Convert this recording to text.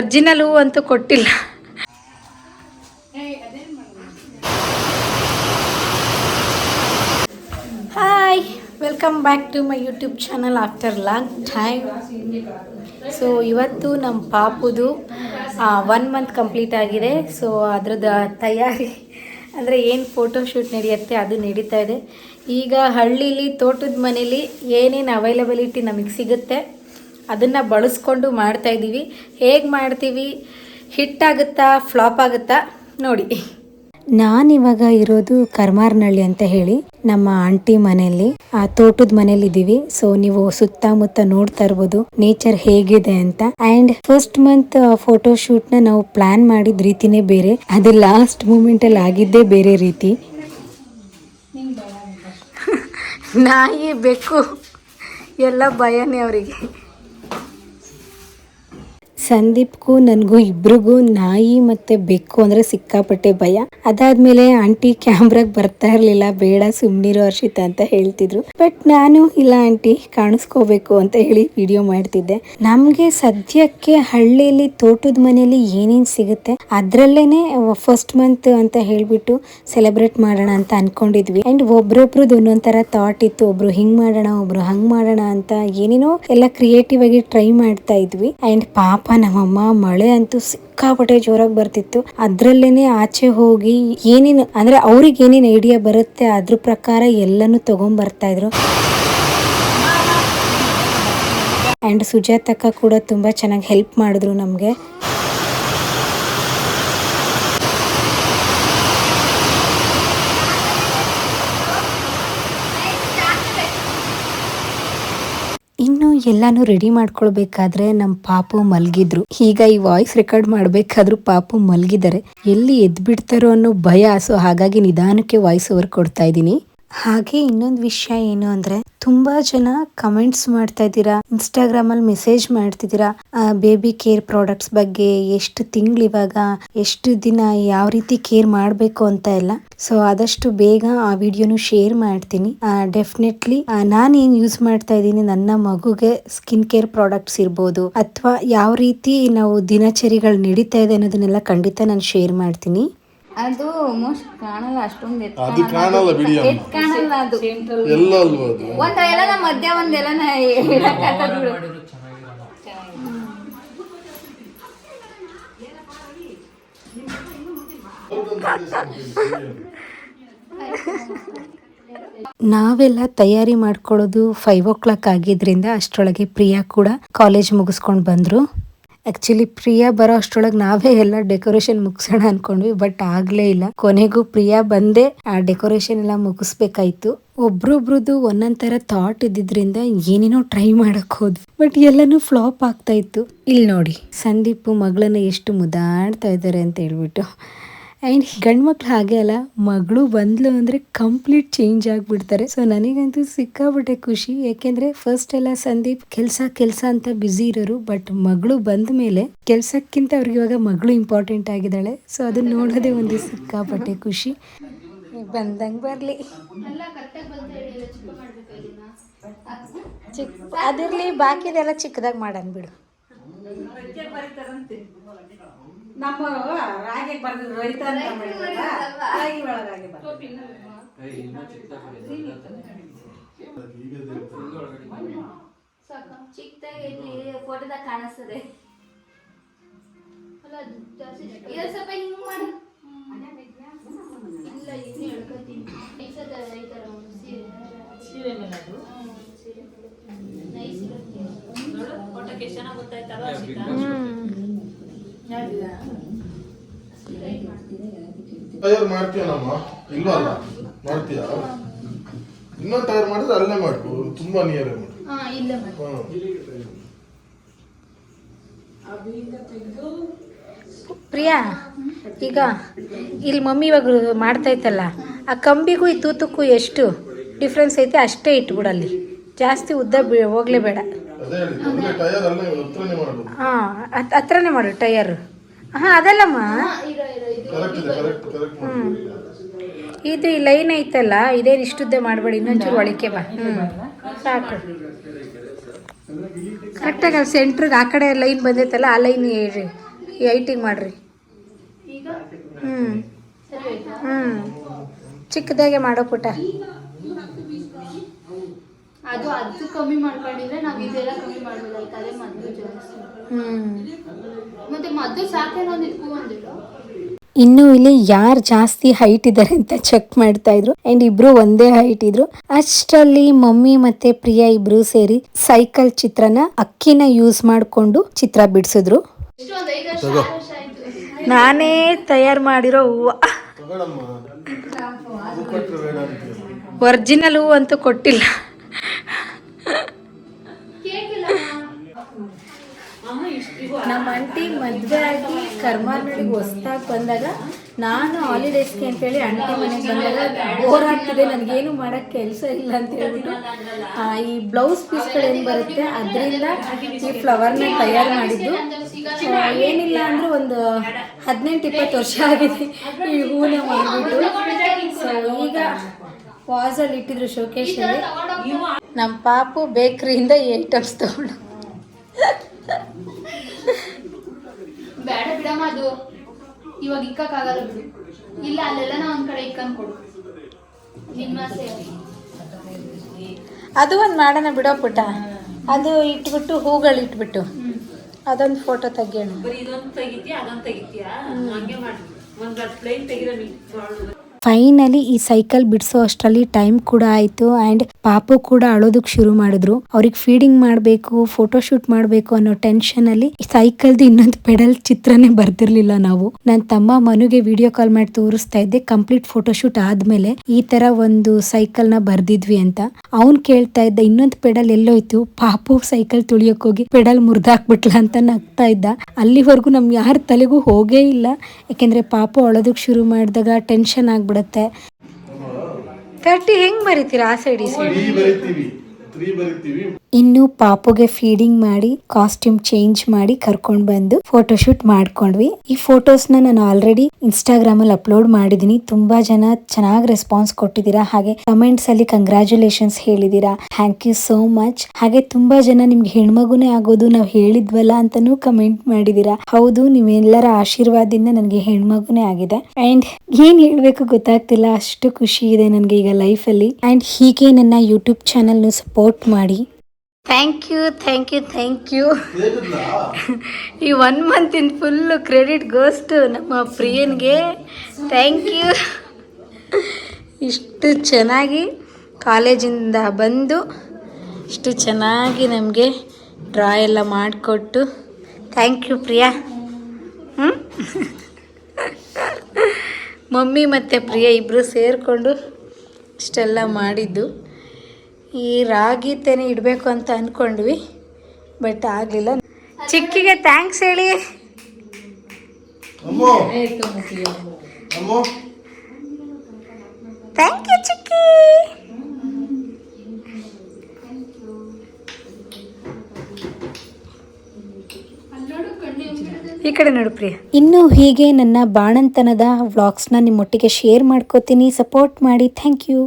Original ಹೂ ಅಂತೂ ಕೊಟ್ಟಿಲ್ಲ. Hi welcome back to my YouTube channel after long time so ಇವತ್ತು ನಮ್ಮ ಪಾಪುದು ಒನ್ ಮಂತ್ ಕಂಪ್ಲೀಟ್ ಆಗಿದೆ. ಸೊ ಅದ್ರದ್ದು ತಯಾರಿ ಅಂದರೆ ಏನು ಫೋಟೋಶೂಟ್ ನಡೆಯುತ್ತೆ ಅದು ನಡೀತಾ ಇದೆ. ಈಗ ಹಳ್ಳೀಲಿ ತೋಟದ ಮನೇಲಿ ಏನೇನು ಅವೈಲಬಿಲಿಟಿ ನಮಗೆ ಸಿಗುತ್ತೆ? ಅದನ್ನು ಬಳಸ್ಕೊಂಡು ಮಾಡ್ತಾ ಇದ್ದೀವಿ ಹೇಗೆ ಮಾಡ್ತೀವಿ? ಹಿಟ್ಟಾಗುತ್ತಾ ಫ್ಲಾಪ್ ಆಗುತ್ತಾ? ನೋಡಿ. ನಾನಿವಾಗ ಇರೋದು ಕರ್ಮಾರ್ನಳ್ಳಿ ಅಂತ ಹೇಳಿ. ನಮ್ಮ ಆಂಟಿ ಮನೆಯಲ್ಲಿ ಆ ತೋಟದ ಮನೇಲಿ ಇದ್ದೀವಿ ಸೊ ನೀವು ಸುತ್ತಮುತ್ತ ನೋಡ್ತಾ ಇರ್ಬೋದು ನೇಚರ್ ಹೇಗಿದೆ ಅಂತ. ಅಂಡ್ ಫಸ್ಟ್ ಮಂತ್ ಫೋಟೋ ಶೂಟ್ನ ನಾವು ಪ್ಲಾನ್ ಮಾಡಿದ ರೀತಿನೇ ಬೇರೆ. ಅದು ಲಾಸ್ಟ್ ಮೂಮೆಂಟ್ ಅಲ್ಲಿ ಆಗಿದ್ದೇ ಬೇರೆ ರೀತಿ. ನಾಯಿ ಬೆಕ್ಕು ಎಲ್ಲ ಭಯನೇ ಅವರಿಗೆ. ಸಂದೀಪ್ಗೂ, ನನಗೂ ಇಬ್ರಿಗೂ ನಾಯಿ ಮತ್ತೆ ಬೆಕ್ಕು ಅಂದ್ರೆ ಸಿಕ್ಕಾಪಟ್ಟೆ ಭಯ. ಅದಾದ್ಮೇಲೆ ಆಂಟಿ ಕ್ಯಾಮ್ರಾಗ್ ಬರ್ತಾ ಇರ್ಲಿಲ್ಲ. ಬೇಡ, ಸುಮ್ನಿರೋ ಹರ್ಷಿತ ಅಂತ ಹೇಳ್ತಿದ್ರು. ಬಟ್ ನಾನು, ಇಲ್ಲ ಆಂಟಿ, ಕಾಣಿಸ್ಕೋಬೇಕು ಅಂತ ಹೇಳಿ ವಿಡಿಯೋ ಮಾಡ್ತಿದ್ದೆ. ನಮ್ಗೆ ಸದ್ಯಕ್ಕೆ ಹಳ್ಳಿಯಲ್ಲಿ ತೋಟದ ಮನೆಯಲ್ಲಿ ಏನೇನ್ ಸಿಗುತ್ತೆ, ಅದ್ರಲ್ಲೇನೆ ಫಸ್ಟ್ ಮಂತ್ ಅಂತ ಹೇಳ್ಬಿಟ್ಟು ಸೆಲೆಬ್ರೇಟ್ ಮಾಡೋಣ ಅಂತ ಅನ್ಕೊಂಡಿದ್ವಿ. ಅಂಡ್ ಒಬ್ರೊಬ್ರದ್ದು ಒಂದೊಂದ್ ತರ ಥಾಟ್ ಇತ್ತು. ಒಬ್ರು ಹಿಂಗ್ ಮಾಡೋಣ, ಒಬ್ರು ಹಂಗ್ ಮಾಡೋಣ ಅಂತ ಏನೇನೋ ಎಲ್ಲ ಕ್ರಿಯೇಟಿವ್ ಆಗಿ ಟ್ರೈ ಮಾಡ್ತಾ ಇದ್ವಿ. ಅಂಡ್ ಪಾಪ ನಮ್ಮಮ್ಮ ಮಳೆ ಅಂತೂ ಸಿಕ್ಕಾಪಟ್ಟೆ ಜೋರಾಗಿ ಬರ್ತಿತ್ತು. ಅದ್ರಲ್ಲೇನೆ ಆಚೆ ಹೋಗಿ ಏನೇನು, ಅಂದ್ರೆ ಅವ್ರಿಗೆ ಏನೇನು ಐಡಿಯಾ ಬರುತ್ತೆ, ಅದ್ರ ಪ್ರಕಾರ ಎಲ್ಲಾನು ತಗೊಂಡ್ ಬರ್ತಾ ಇದ್ರು. ಅಂಡ್ ಸುಜಾತಕ್ಕ ಕೂಡ ತುಂಬಾ ಚೆನ್ನಾಗಿ ಹೆಲ್ಪ್ ಮಾಡಿದ್ರು ನಮಗೆ. ಇನ್ನು ಎಲ್ಲಾನು ರೆಡಿ ಮಾಡ್ಕೊಳ್ಬೇಕಾದ್ರೆ ನಮ್ಮ ಪಾಪು ಮಲ್ಗಿದ್ರು. ಈಗ ಈ ವಾಯ್ಸ್ ರೆಕಾರ್ಡ್ ಮಾಡ್ಬೇಕಾದ್ರೂ ಪಾಪು ಮಲ್ಗಿದ್ದಾರೆ. ಎಲ್ಲಿ ಎದ್ಬಿಡ್ತಾರೋ ಅನ್ನೋ ಭಯ. ಸೊ ಹಾಗಾಗಿ ನಿಧಾನಕ್ಕೆ ವಾಯ್ಸ್ ಓವರ್ ಕೊಡ್ತಾ ಇದ್ದೀನಿ. ಹಾಗೆ ಇನ್ನೊಂದು ವಿಷಯ ಏನು ಅಂದ್ರೆ, ತುಂಬಾ ಜನ ಕಮೆಂಟ್ಸ್ ಮಾಡ್ತಾ ಇದ್ದೀರಾ ಇನ್ಸ್ಟಾಗ್ರಾಮ್ ಅಲ್ಲಿ ಮೆಸೇಜ್ ಮಾಡ್ತಿದ್ದೀರಾ ಬೇಬಿ ಕೇರ್ ಪ್ರಾಡಕ್ಟ್ಸ್ ಬಗ್ಗೆ ಎಷ್ಟು ತಿಂಗಳು ಇವಾಗ, ಎಷ್ಟು ದಿನ ಯಾವ ರೀತಿ ಕೇರ್ ಮಾಡಬೇಕು ಅಂತ ಎಲ್ಲ. ಸೊ ಆದಷ್ಟು ಬೇಗ ಆ ವಿಡಿಯೋನು ಶೇರ್ ಮಾಡ್ತೀನಿ. ಡೆಫಿನೆಟ್ಲಿ ನಾನು ಏನ್ ಯೂಸ್ ಮಾಡ್ತಾ ಇದ್ದೀನಿ, ನನ್ನ ಮಗುಗೆ ಸ್ಕಿನ್ ಕೇರ್ ಪ್ರಾಡಕ್ಟ್ಸ್ ಇರ್ಬೋದು, ಅಥವಾ ಯಾವ ರೀತಿ ನಾವು ದಿನಚರಿಗಳು ನಡೀತಾ ಇದೆ ಅನ್ನೋದನ್ನೆಲ್ಲ ಖಂಡಿತ ನಾನು ಶೇರ್ ಮಾಡ್ತೀನಿ. ಅದು ಮೋಸ್ಟ್ ಕಾಣಲ್ಲ ಅಷ್ಟೊಂದು ಎತ್ತ ಅದು ಕಾಣಲ್ಲ. ಬಿಡಿ ಅಮ್ಮ. ಎತ್ ಕಾಣಲ್ಲ ಅದು. ಎಲ್ಲ ಅಲ್ವಾ ಅದು? ಒಂದ್ ಎಲ್ಲನ ಮಧ್ಯ ಒಂದ್ ಎಲ್ಲನ ಹೇಳಕ್ಕಾಗಲ್ಲ. ಬಿಡು ನಾವೆಲ್ಲ ತಯಾರಿ ಮಾಡ್ಕೊಳ್ಳೋದು ಫೈವ್ ಓ ಕ್ಲಾಕ್ ಆಗಿದ್ರಿಂದ ಅಷ್ಟರೊಳಗೆ ಪ್ರಿಯಾ ಕೂಡ ಕಾಲೇಜ್ ಮುಗಿಸ್ಕೊಂಡು ಬಂದ್ರು. ಆಕ್ಚುಲಿ ಪ್ರಿಯಾ ಬರೋ ಅಷ್ಟರೊಳಗೆ ನಾವೇ ಎಲ್ಲ ಡೆಕೋರೇಷನ್ ಮುಗಿಸೋಣ ಅನ್ಕೊಂಡ್ವಿ ಬಟ್ ಆಗ್ಲೇ ಇಲ್ಲ. ಕೊನೆಗೂ ಪ್ರಿಯಾ ಬಂದೆ ಆ ಡೆಕೋರೇಷನ್ ಎಲ್ಲ ಮುಗಿಸ್ಬೇಕಾಯ್ತು. ಒಬ್ರೊಬ್ರದ್ದು ಒಂದೊಂದ್ ತರ ಥಾಟ್ ಇದ್ದಿದ್ರಿಂದ ಏನೇನೋ ಟ್ರೈ ಮಾಡಕ್ ಹೋದ್ವಿ ಬಟ್ ಎಲ್ಲಾನು ಫ್ಲಾಪ್ ಆಗ್ತಾ ಇತ್ತು. ಇಲ್ಲಿ ನೋಡಿ ಸಂದೀಪ್ ಮಗಳನ್ನ ಎಷ್ಟು ಮುದಾಡ್ತಾ ಇದ್ದಾರೆ ಅಂತ ಹೇಳ್ಬಿಟ್ಟು ಆ್ಯಂಡ್ ಗಂಡು ಮಕ್ಳು ಹಾಗೆ ಅಲ್ಲ ಮಗಳು ಬಂದ್ಲು ಅಂದರೆ ಕಂಪ್ಲೀಟ್ ಚೇಂಜ್ ಆಗಿಬಿಡ್ತಾರೆ. ಸೊ ನನಗಂತೂ ಸಿಕ್ಕಾಬಿಟ್ಟೆ ಖುಷಿ. ಯಾಕೆಂದರೆ ಫಸ್ಟ್ ಎಲ್ಲ ಸಂದೀಪ್ ಕೆಲಸ ಕೆಲಸ ಅಂತ ಬ್ಯುಸಿ ಇರೋರು ಬಟ್ ಮಗಳು ಬಂದ ಮೇಲೆ ಕೆಲಸಕ್ಕಿಂತ ಅವ್ರಿಗೆ ಇವಾಗ ಮಗಳು ಇಂಪಾರ್ಟೆಂಟ್ ಆಗಿದ್ದಾಳೆ. ಸೊ ಅದನ್ನ ನೋಡೋದೇ ಒಂದು ಸಿಕ್ಕಾಪಟ್ಟೆ ಖುಷಿ. ಬಂದಂಗೆ ಬರಲಿ. ಚಿಕ್ಕ ಅದಿರಲಿ ಬಾಕಿದೆಲ್ಲ ಚಿಕ್ಕದಾಗಿ ಮಾಡೋಣ ಬಿಡು. ಚಿಕ್ಕದಾಗಿ ಫೋಟೋದಾಗ ಕಾಣಿಸ್ತದೆ. ರೈತ ಸ್ವಲ್ಪ ಹಿಂಗ್ ಮಾಡು. ಇಲ್ಲ ಇದನ್ನ ಹೇಳ್ಕೊತೀನಿ. ಈ ಥರ ಸೀರೆ. ಸೀರೆ ಮೇಲೆ ಅದು? ಸೀರೆ ನೈಸ್ ಇರುತ್ತೆ. ತಯಾರು ಮಾಡ್ತೀಯನಮ್ಮ ನಮ್ಮ? ಅಲ್ಲ? ಮಾಡ್ತೀಯಾ? ಇನ್ನೊಂದು ಟೈರ್ ಮಾಡಿದ್ರೆ ಅಲ್ಲೇ ಮಾಡ್ಕೊ ತುಂಬಾ ನಿಯರ್ ಮಾಡು. ಪ್ರಿಯಾ ಈಗ ಇಲ್ಲಿ ಮಮ್ಮಿ ಇವಾಗ ಮಾಡ್ತಾ ಇತ್ತಲ್ಲ ಆ ಕಂಬಿಗೂ ಈ ತೂತಕ್ಕೂ ಎಷ್ಟು ಡಿಫ್ರೆನ್ಸ್ ಐತೆ ಅಷ್ಟೇ ಇಟ್ಬಿಡಲ್ಲಿ. ಜಾಸ್ತಿ ಉದ್ದ ಬಿ ಹೋಗ್ಲೇಬೇಡ. ಹಾಂ ಹತ್ ಹತ್ರನೇ ಮಾಡು ಟಯರ್. ಹಾಂ ಅದಲ್ಲಮ್ಮ. ಇರೋ ಇರೋ. ಇದು ಈ ಲೈನ್ ಐತಲ್ಲ ಇದೇನು ಇಷ್ಟುದ್ದೆ ಮಾಡಬೇಡಿ ಇನ್ನೊಂಚೂರು ಒಳಕ್ಕೆ ಬಾ. ಹ್ಞೂ ಸಾಕು. ಕರೆಕ್ಟಾಗಿ ಅಲ್ಲಿ ಸೆಂಟ್ರಿಗೆ ಆ ಕಡೆ ಲೈನ್ ಬಂದೈತಲ್ಲ ಆ ಲೈನ್ ಈ ಹೈಟಿಗೆ ಮಾಡ್ರಿ. ಈಗ? ಹ್ಞೂ ಸರಿ ಆಯ್ತಾ? ಹ್ಞೂ ಚಿಕ್ಕದಾಗೆ ಮಾಡೋ ಪುಟ. ಅದು ಅದು ಕಮ್ಮಿ ಮಾಡ್ಕೊಂಡಿದ್ರೆ ನಾವು ಇದೆಲ್ಲ ಕಮ್ಮಿ ಮಾಡ್ಬೋದಾಯ್ತು ಅದೇ ಮದ್ದು ಜಾಸ್ತಿ. ಹ್ಞೂ ಮತ್ತೆ ಮದ್ದು ಸಾಕೇನೋ ಒಂದು ಇದಕ್ಕೂ ಒಂದಿಲ್ಲ ಇನ್ನು ಇಲ್ಲಿ ಯಾರು ಜಾಸ್ತಿ ಹೈಟ್ ಇದ್ದಾರೆ ಅಂತ ಚೆಕ್ ಮಾಡ್ತಾ ಇದ್ರು. ಅಂಡ್ ಇಬ್ರು ಒಂದೇ ಹೈಟ್ ಇದ್ರು. ಅಷ್ಟರಲ್ಲಿ ಮಮ್ಮಿ ಮತ್ತೆ ಪ್ರಿಯಾ ಇಬ್ರು ಸೇರಿ ಸೈಕಲ್ ಚಿತ್ರನ ಅಕ್ಕಿನ ಯೂಸ್ ಮಾಡ್ಕೊಂಡು ಚಿತ್ರ ಬಿಡಿಸಿದ್ರು. ನಾನೇ ತಯಾರು ಮಾಡಿರೋ ಹೂವು. ಒರಿಜಿನಲ್ ಹೂವು ಅಂತೂ ಕೊಟ್ಟಿಲ್ಲ. ನಮ್ಮ ಆಂಟಿ ಮದುವೆ ಆಗಿ ಕರ್ಮಾರ್ನಳ್ಳಿಗೆ ಹೊಸ್ದಾಗಿ ಬಂದಾಗ ನಾನು ಹಾಲಿಡೇಸ್ಗೆ ಅಂತೇಳಿ ಅಂಟಿ ಮನೆಗೆ ಬಂದಾಗ ಬೋರ್ ಆಗ್ತಿದೆ, ನನಗೇನು ಮಾಡೋಕ್ಕೆ ಕೆಲಸ ಇಲ್ಲ ಅಂತ ಹೇಳ್ಬಿಟ್ಟು ಈ ಬ್ಲೌಸ್ ಪೀಸ್ಗಳೇನು ಬರುತ್ತೆ, ಅದರಿಂದ ಈ ಫ್ಲವರ್ನ ತಯಾರು ಮಾಡಿದ್ದು. ಏನಿಲ್ಲ ಅಂದ್ರೆ ಒಂದು ಹದಿನೆಂಟು ಇಪ್ಪತ್ತು ವರ್ಷ ಆಗಿದೆ ಈ ಹೂನ ಮಾಡಿಬಿಟ್ಟು. ಸೊ ಈಗ ವಾಸಲ್ಲಿ ಇಟ್ಟಿದ್ರು ಶೋಕೇಶಲ್ಲಿ ನಮ್ಮ ಪಾಪು ಬೇಕ್ರಿಯಿಂದ ಐಟಮ್ಸ್ ತಗೊಂಡು ಬೇಡ ಬಿಡಮ್ಮ ಅದು. ಇವಾಗ ಇಕ್ಕಾಗಲ್ಲ ಬಿಡು. ಇಲ್ಲ ಅಲ್ಲೆಲ್ಲ ಒಂದ್ ಕಡೆ ಇಕ್ಕನ್ ಕೊಡು. ನಿಮ್ಮ ಸೇವೆ ಅದು. ಒಂದು ಮಾಡೋಣ ಬಿಡೋ ಪುಟ ಅದು ಇಟ್ಬಿಟ್ಟು ಹೂಗಳು ಇಟ್ಬಿಟ್ಟು. ಅದೊಂದು ಫೋಟೋ ತೆಗಿಯೋಣ. ಫೈನಲಿ ಈ ಸೈಕಲ್ ಬಿಡಿಸೋ ಅಷ್ಟರಲ್ಲಿ ಟೈಮ್ ಕೂಡ ಆಯಿತು ಆ್ಯಂಡ್ ಪಾಪು ಕೂಡ ಅಳೋದಕ್ಕೆ ಶುರು ಮಾಡಿದ್ರು. ಅವ್ರಿಗೆ ಫೀಡಿಂಗ್ ಮಾಡಬೇಕು ಫೋಟೋಶೂಟ್ ಮಾಡಬೇಕು ಅನ್ನೋ ಟೆನ್ಷನಲ್ಲಿ ಸೈಕಲ್ದು ಇನ್ನೊಂದು ಪೆಡಲ್ ಚಿತ್ರನೇ ಬರ್ತಿರ್ಲಿಲ್ಲ ನಾವು. ನನ್ನ ತಮ್ಮ ಮನುಗೆ ವಿಡಿಯೋ ಕಾಲ್ ಮಾಡಿ ತೋರಿಸ್ತಾ ಇದ್ದೆ ಕಂಪ್ಲೀಟ್ ಫೋಟೋ ಶೂಟ್ ಆದ್ಮೇಲೆ ಈ ತರ ಒಂದು ಸೈಕಲ್ನ ಬರ್ದಿದ್ವಿ ಅಂತ. ಅವ್ನ್ ಕೇಳ್ತಾ ಇದ್ದ, ಇನ್ನೊಂದು ಪೆಡಲ್ ಎಲ್ಲೋಯ್ತು? ಪಾಪು ಸೈಕಲ್ ತುಳಿಯೋಕ್ ಹೋಗಿ ಪೆಡಲ್ ಮುರ್ದಾಕ್ಬಿಟ್ಲ? ಅಂತ ನಗ್ತಾ ಇದ್ದ. ಅಲ್ಲಿವರೆಗೂ ನಮ್ ಯಾರ ತಲೆಗೂ ಹೋಗೇ ಇಲ್ಲ. ಯಾಕೆಂದ್ರೆ ಪಾಪು ಅಳೋದಕ್ಕೆ ಶುರು ಮಾಡಿದಾಗ ಟೆನ್ಷನ್ ಆಗ್ಬಿಡುತ್ತೆ. ತರ್ಟಿ ಹೆಂಗ್ ಬರೀತೀರಾ ಆ ಸೈಡ್ ಈ ಸೈಡ್ ಬರಿತೀವಿ. ಇನ್ನು ಪಾಪುಗೆ ಫೀಡಿಂಗ್ ಮಾಡಿ ಕಾಸ್ಟ್ಯೂಮ್ ಚೇಂಜ್ ಮಾಡಿ ಕರ್ಕೊಂಡ್ ಬಂದು ಫೋಟೋಶೂಟ್ ಮಾಡ್ಕೊಂಡ್ವಿ. ಈ ಫೋಟೋಸ್ನ ನಾನು ಆಲ್ರೆಡಿ ಇನ್ಸ್ಟಾಗ್ರಾಮ್ ಅಲ್ಲಿ ಅಪ್ಲೋಡ್ ಮಾಡಿದೀನಿ. ತುಂಬಾ ಜನ ಚೆನ್ನಾಗಿ ರೆಸ್ಪಾನ್ಸ್ ಕೊಟ್ಟಿದ್ದೀರಾ. ಹಾಗೆ ಕಮೆಂಟ್ಸ್ ಅಲ್ಲಿ ಕಂಗ್ರಾಚುಲೇಷನ್ಸ್ ಹೇಳಿದೀರಾ ಥ್ಯಾಂಕ್ ಯು ಸೋ ಮಚ್ ಹಾಗೆ ತುಂಬಾ ಜನ ನಿಮ್ಗೆ ಹೆಣ್ಮಗುನೇ ಆಗೋದು ನಾವು ಹೇಳಿದ್ವಲ್ಲ ಅಂತಾನೂ ಕಮೆಂಟ್ ಮಾಡಿದೀರಾ ಹೌದು, ನೀವೆಲ್ಲರ ಆಶೀರ್ವಾದದಿಂದ ನನಗೆ ಹೆಣ್ಮಗುನೇ ಆಗಿದೆ. ಅಂಡ್ ಏನ್ ಹೇಳ್ಬೇಕು ಗೊತ್ತಾಗ್ತಿಲ್ಲ. ಅಷ್ಟು ಖುಷಿ ಇದೆ ನನಗೆ ಈಗ ಲೈಫ್ ಅಲ್ಲಿ. ಅಂಡ್ ಹೀಗೆ ನನ್ನ ಯೂಟ್ಯೂಬ್ ಚಾನಲ್ ಸಪೋರ್ಟ್ ಮಾಡಿ. Thank you thank you thank you ಈ ಒನ್ ಮಂತಿನ ಫುಲ್ಲು ಕ್ರೆಡಿಟ್ ಗೋಸ್ಟು ನಮ್ಮ ಪ್ರಿಯನ್ಗೆ. ಥ್ಯಾಂಕ್ ಯು ಇಷ್ಟು ಚೆನ್ನಾಗಿ ಕಾಲೇಜಿಂದ ಬಂದು ಇಷ್ಟು ಚೆನ್ನಾಗಿ ನಮಗೆ ಡ್ರಾ ಎಲ್ಲ ಮಾಡಿಕೊಟ್ಟು. Thank you Priya. ಹ್ಞೂ ಮಮ್ಮಿ ಮತ್ತು ಪ್ರಿಯಾ ಇಬ್ಬರು ಸೇರಿಕೊಂಡು ಇಷ್ಟೆಲ್ಲ ಮಾಡಿದ್ದು. ಈ ರಾಗಿ ತೆನೆ ಇಡಬೇಕು ಅಂತ ಅಂದ್ಕೊಂಡ್ವಿ ಬಟ್ ಆಗಲಿಲ್ಲ. ಚಿಕ್ಕಿಗೆ ಥ್ಯಾಂಕ್ಸ್ ಹೇಳಿ. ಅಮ್ಮ. ಅಮ್ಮ. ಥ್ಯಾಂಕ್ ಯು ಚಿಕ್ಕಿ. ಈ ಕಡೆ ನೋಡು ಪ್ರಿಯ. ಇನ್ನು ಹೀಗೆ ನನ್ನ ಬಾಣಂತನದ ವ್ಲಾಗ್ಸ್ನ ನಿಮ್ಮೊಟ್ಟಿಗೆ ಶೇರ್ ಮಾಡ್ಕೋತೀನಿ. ಸಪೋರ್ಟ್ ಮಾಡಿ. Thank you